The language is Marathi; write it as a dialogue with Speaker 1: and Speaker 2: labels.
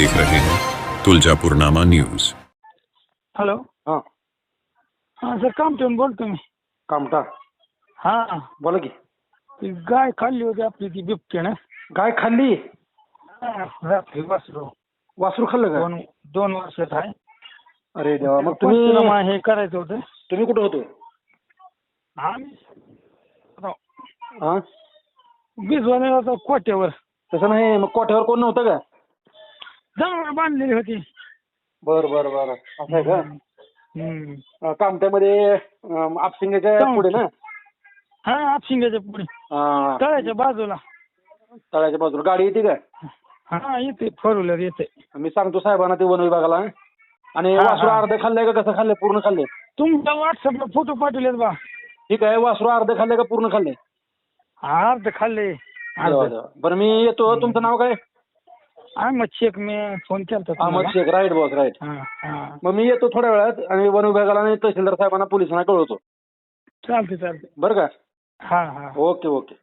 Speaker 1: देख रहे हैं। तुलजापुरनामा न्यूज़।
Speaker 2: हॅलो।
Speaker 3: हा।
Speaker 2: हाँ सर काम ठेवून बोलतो मी
Speaker 3: कामटा
Speaker 2: हाँ।
Speaker 3: बोला की
Speaker 2: ती गाय खाल्ली होती आपली ती बिबट्यानं
Speaker 3: गाय खाल्ली
Speaker 2: हाँ, रात्री वासरू।
Speaker 3: वासरू खाल्लं का
Speaker 2: दोन दोन वर्षात आहे
Speaker 3: अरे देवा मग तुम्ही
Speaker 2: पंचनामा हे करायचं होतं।
Speaker 3: तुम्ही कुठं होतो?
Speaker 2: आम्ही
Speaker 3: हा?
Speaker 2: भिजवाने होतो कोट्यावर.
Speaker 3: तसं नाही मग कोठ्यावर कोण नव्हतं का?
Speaker 2: जनावर बांधलेली होती.
Speaker 3: बर बर बर. असं आहे का?
Speaker 2: हम्म.
Speaker 3: अं, कामट्यामध्ये अं, आपसिंगाच्या पुढे ना?
Speaker 2: हा आपशिंगाच्या पुढे. तळ्याच्या बाजूला.
Speaker 3: तळ्याच्या बाजूला. गाडी येते का?
Speaker 2: हा येते. फोर व्हीलर येते.
Speaker 3: मी सांगतो साहेबांना ते वन विभागाला. आणि
Speaker 2: हा,
Speaker 3: वासरू
Speaker 2: हा.
Speaker 3: अर्ध खाल्लंय का कसं खाल्लंय पूर्ण खाल्लंय
Speaker 2: तुमच्या व्हॉट्सअपला फोटो पाठवलेत बा.
Speaker 3: ठीक आहे. वासरू अर्ध खाल्लंय का पूर्ण खाल्लंय
Speaker 2: अर्ध खाल्ले. अर्ध.
Speaker 3: बरं मी येतो. तुमचं नाव काय?
Speaker 2: शेख मी फोन केलता
Speaker 3: अहमद
Speaker 2: तुम्हाला.
Speaker 3: शेख राईट बॉस राईट मग मी येतो थोड्या वेळात आणि वन विभागाला आणि तहसीलदार साहेबांना पोलिसांना कळवतो.
Speaker 2: चालते चालते
Speaker 3: बरं का?
Speaker 2: हा हा.
Speaker 3: Okay okay.